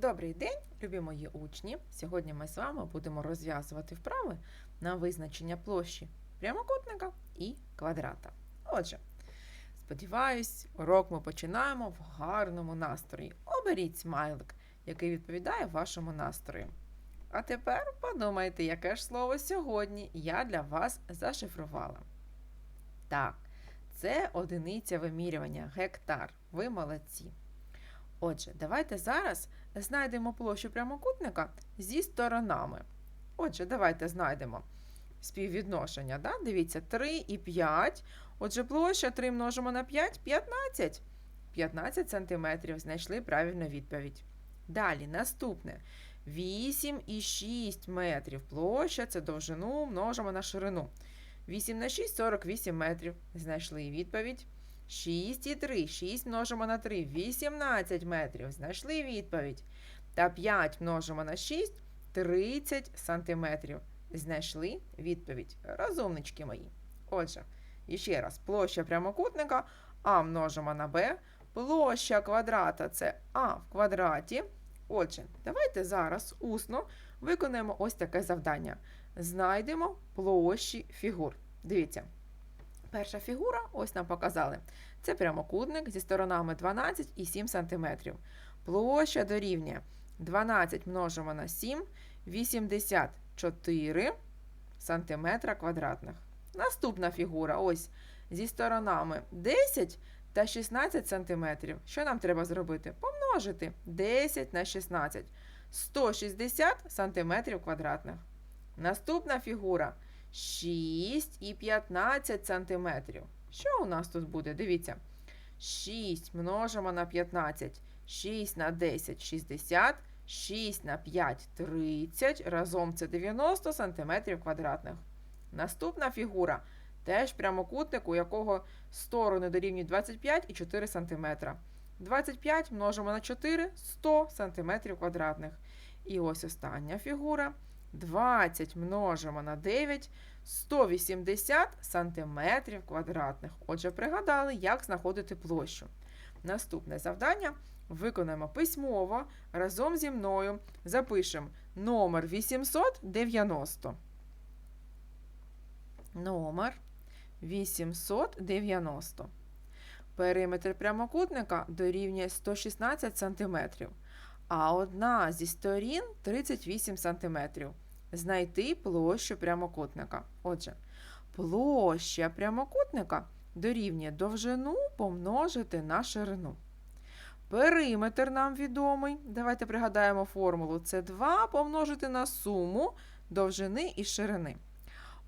Добрий день, любі мої учні! Сьогодні ми з вами будемо розв'язувати вправи на визначення площі прямокутника і квадрата. Отже, сподіваюсь, урок ми починаємо в гарному настрої. Оберіть смайлик, який відповідає вашому настрою. А тепер подумайте, яке ж слово сьогодні я для вас зашифрувала. Так, це одиниця вимірювання, гектар. Ви молодці. Отже, давайте зараз знайдемо площу прямокутника зі сторонами. Це давайте знайдемо співвідношення. Да? Дивіться, 3 і 5. Отже, площа 3 множимо на 5 15. 15 сантиметрів. Знайшли правильну відповідь. Далі, наступне. 8 і 6 метрів. Площа це довжину множимо на ширину. 8 на 6 48 метрів. Знайшли відповідь. 6 і 3. 6 множимо на 3. 18 метрів. Знайшли відповідь. Та 5 множимо на 6 30 сантиметрів. Знайшли відповідь. Розумнички мої. Отже, іще раз, площа прямокутника А множимо на Б. Площа квадрата це А в квадраті. Отже, давайте зараз усно виконаємо ось таке завдання. Знайдемо площі фігур. Дивіться. Перша фігура, ось нам показали. Це прямокутник зі сторонами 12 і 7 см. Площа дорівнює 12 множимо на 7, 84 см квадратних. Наступна фігура, ось зі сторонами 10 та 16 см. Що нам треба зробити? Помножити 10 на 16, 160 см квадратних. Наступна фігура 6 і 15 сантиметрів. Що у нас тут буде? Дивіться. 6 множимо на 15, 6 на 10 60, 6 на 5 30, разом це 90 сантиметрів квадратних. Наступна фігура теж прямокутник, у якого сторони дорівнюють 25 і 4 см. 25 множимо на 4 100 см квадратних. І ось остання фігура. 20 множимо на 9 180 сантиметрів квадратних. Отже, пригадали, як знаходити площу. Наступне завдання виконаємо письмово разом зі мною. Запишемо номер 890. Номер 890. Периметр прямокутника дорівнює 116 см а одна зі сторін 38 см. Знайти площу прямокутника. Отже, площа прямокутника дорівнює довжину помножити на ширину. Периметр нам відомий. Давайте пригадаємо формулу. Це 2 помножити на суму довжини і ширини.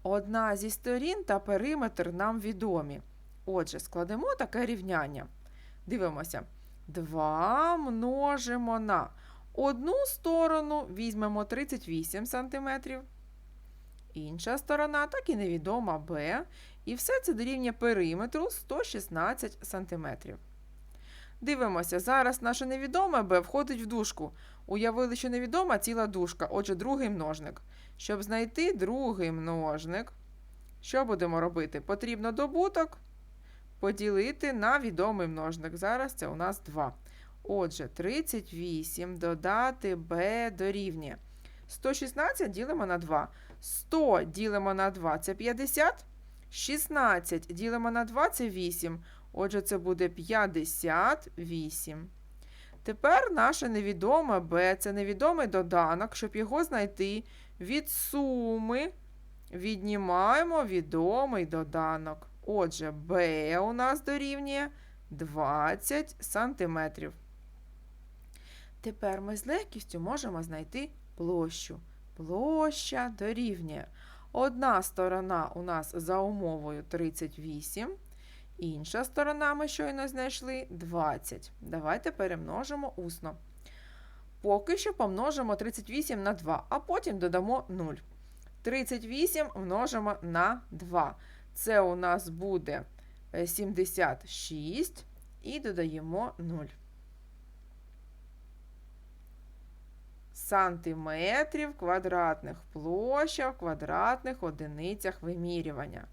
Одна зі сторін та периметр нам відомі. Отже, складемо таке рівняння. Дивимося. 2 множимо на одну сторону візьмемо 38 см. Інша сторона, так і невідома b. І все це дорівнює периметру 116 см. Дивимося, зараз наше невідоме b входить в дужку. Уявили, що невідома ціла дужка, отже, другий множник. Щоб знайти другий множник, що будемо робити? Потрібно добуток поділити на відомий множник. Зараз це у нас 2. Отже, 38 додати b дорівнює. 116 ділимо на 2. 100 ділимо на 2 це 50. 16 ділимо на 2 це 8. Отже, це буде 58. Тепер наше невідоме b це невідомий доданок, щоб його знайти від суми. Віднімаємо відомий доданок. Отже, b у нас дорівнює 20 сантиметрів. Тепер ми з легкістю можемо знайти площу. Площа дорівнює. Одна сторона у нас за умовою 38, інша сторона ми щойно знайшли 20. Давайте перемножимо усно. Поки що помножимо 38 на 2, а потім додамо 0. 38 множимо на 2. Це у нас буде 76 і додаємо 0. Сантиметрів квадратних площа в квадратних одиницях вимірювання.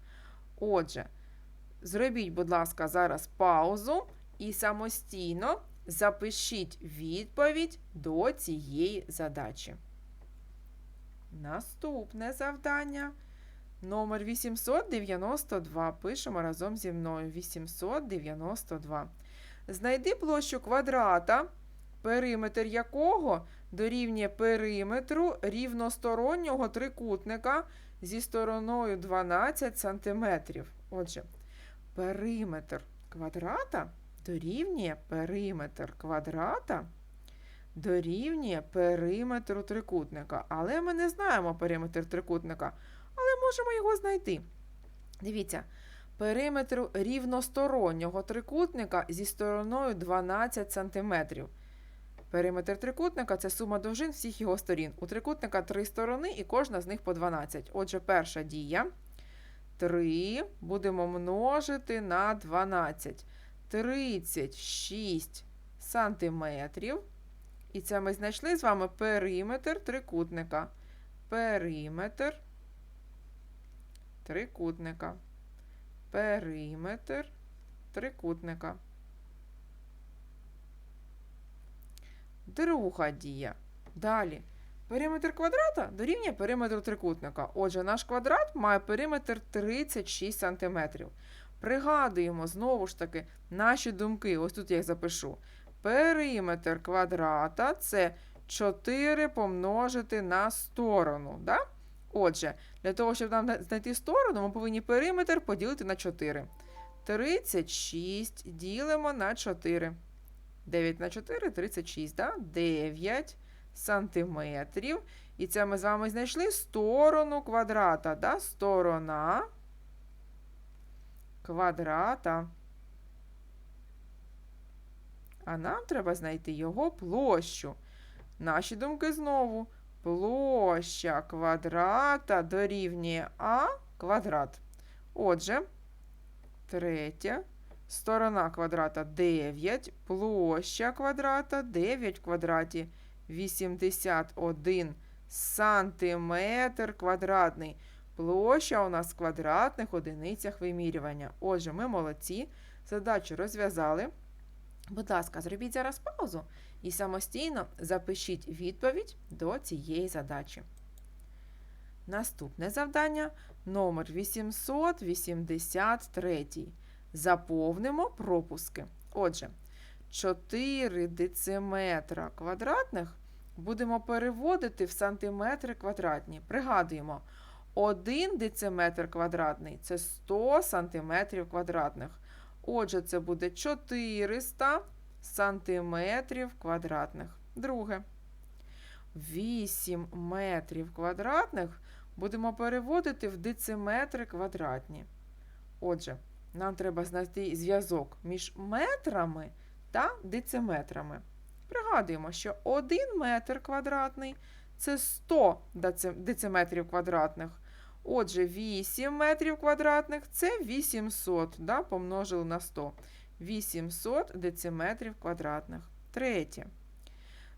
Отже, зробіть, будь ласка, зараз паузу і самостійно Запишіть відповідь до цієї задачі. Наступне завдання. Номер 892. Пишемо разом зі мною. 892. Знайди площу квадрата, периметр якого дорівнює периметру рівностороннього трикутника зі стороною 12 см. Отже, периметр квадрата дорівнює периметр квадрата дорівнює периметру трикутника. Але ми не знаємо периметр трикутника, але можемо його знайти. Дивіться, периметр рівностороннього трикутника зі стороною 12 см. Периметр трикутника це сума довжин всіх його сторін. У трикутника три сторони і кожна з них по 12. Отже, перша дія. 3 будемо множити на 12. 36 сантиметрів. І це ми знайшли з вами периметр трикутника. Периметр трикутника. Периметр трикутника. Друга дія. Далі. Периметр квадрата дорівнює периметру трикутника. Отже, наш квадрат має периметр 36 см. Пригадуємо знову ж таки наші думки. Ось тут я їх запишу. Периметр квадрата це 4 помножити на сторону. Да? Отже, для того, щоб нам знайти сторону, ми повинні периметр поділити на 4. 36 ділимо на 4. 9 на 4 36, да? 9 сантиметрів. І це ми з вами знайшли сторону квадрата. Да? Сторона квадрата. А нам треба знайти його площу. Наші думки знову. Площа квадрата дорівнює А квадрат. Отже, третя. Сторона квадрата 9, площа квадрата 9 в квадраті 81 сантиметр квадратний. Площа у нас в квадратних одиницях вимірювання. Отже, ми молодці. Задачу розв'язали. Будь ласка, зробіть зараз паузу і самостійно запишіть відповідь до цієї задачі. Наступне завдання номер 883. Заповнимо пропуски. Отже, 4 дециметра квадратних будемо переводити в сантиметри квадратні. Пригадуємо, 1 дециметр квадратний це 100 сантиметрів квадратних. Отже, це буде 400 сантиметрів квадратних. Друге. 8 метрів квадратних будемо переводити в дециметри квадратні. Отже, нам треба знайти зв'язок між метрами та дециметрами. Пригадуємо, що 1 метр квадратний це 100 дециметрів квадратних. Отже, 8 метрів квадратних це 800, да, помножили на 100. 800 дециметрів квадратних. Третє.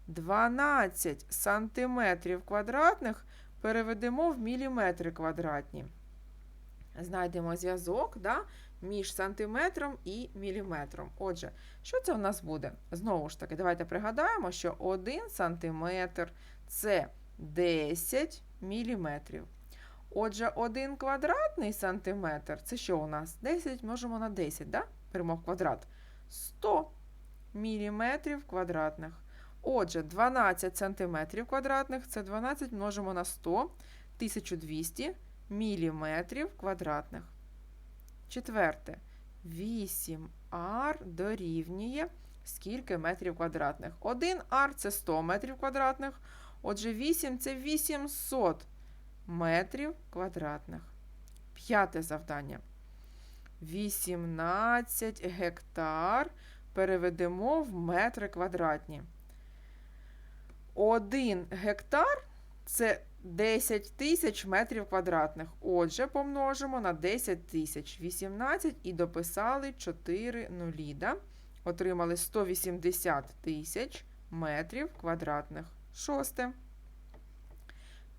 12 сантиметрів квадратних переведемо в міліметри квадратні. Знайдемо зв'язок да, між сантиметром і міліметром. Отже, що це у нас буде? Знову ж таки, давайте пригадаємо, що 1 сантиметр це 10 міліметрів. Отже, 1 квадратний сантиметр це що у нас? 10 множимо на 10, да? Беремо в квадрат. 100 міліметрів квадратних. Отже, 12 сантиметрів квадратних це 12 множимо на 100, 1200 міліметрів квадратних. Четверте. 8 ар дорівнює скільки метрів квадратних? 1 ар це 100 метрів квадратних. Отже, 8 це 800 метрів квадратних. П'яте завдання. 18 гектар переведемо в метри квадратні. 1 гектар це 10 тисяч метрів квадратних. Отже, помножимо на 10 тисяч 18 і дописали 4 нулі. Да? Отримали 180 тисяч метрів квадратних. Шосте.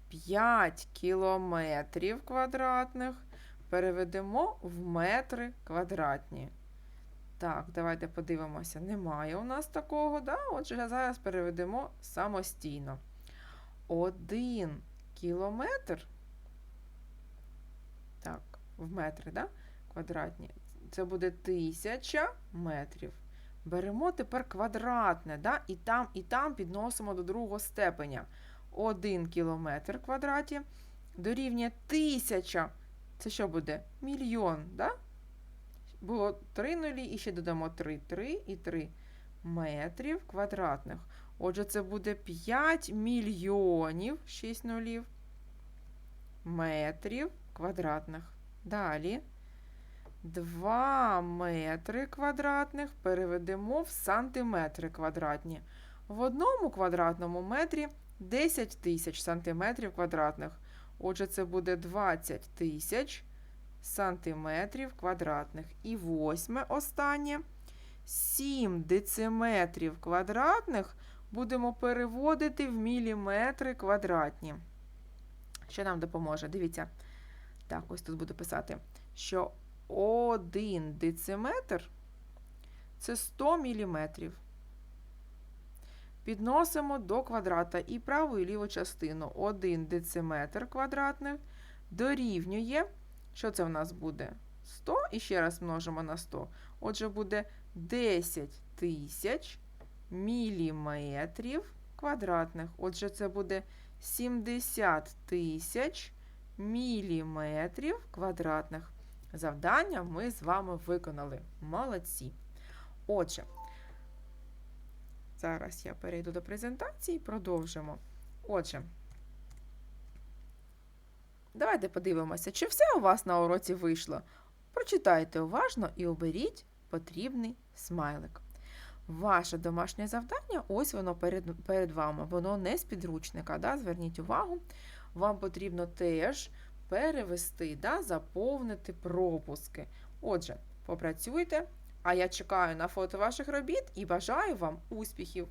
5 кілометрів квадратних переведемо в метри квадратні. Так, давайте подивимося. Немає у нас такого, да? Отже, зараз переведемо самостійно. Один кілометр. Так, в метри, да? Квадратні. Це буде тисяча метрів. Беремо тепер квадратне, да? і там, і там підносимо до другого степеня. Один кілометр квадраті дорівнює тисяча. Це що буде? Мільйон, да? Було 3 нулі і ще додамо 3, 3 і 3 метрів квадратних. Отже, це буде 5 мільйонів 6 нулів метрів квадратних. Далі 2 метри квадратних переведемо в сантиметри квадратні. В одному квадратному метрі 10 тисяч сантиметрів квадратних. Отже, це буде 20 тисяч сантиметрів квадратних. І восьме останнє. 7 дециметрів квадратних будемо переводити в міліметри квадратні. Що нам допоможе? Дивіться. Так, ось тут буду писати, що 1 дециметр це 100 міліметрів. Підносимо до квадрата і праву і ліву частину. 1 дециметр квадратних дорівнює, що це в нас буде? 100 і ще раз множимо на 100. Отже, буде 10 тисяч міліметрів квадратних. Отже, це буде 70 тисяч міліметрів квадратних. Завдання ми з вами виконали. Молодці. Отже, зараз я перейду до презентації і продовжимо. Отже, давайте подивимося, чи все у вас на уроці вийшло. Прочитайте уважно і оберіть потрібний смайлик. Ваше домашнє завдання, ось воно перед, перед вами. Воно не з підручника. Да? Зверніть увагу, вам потрібно теж перевести, да? заповнити пропуски. Отже, попрацюйте, а я чекаю на фото ваших робіт і бажаю вам успіхів!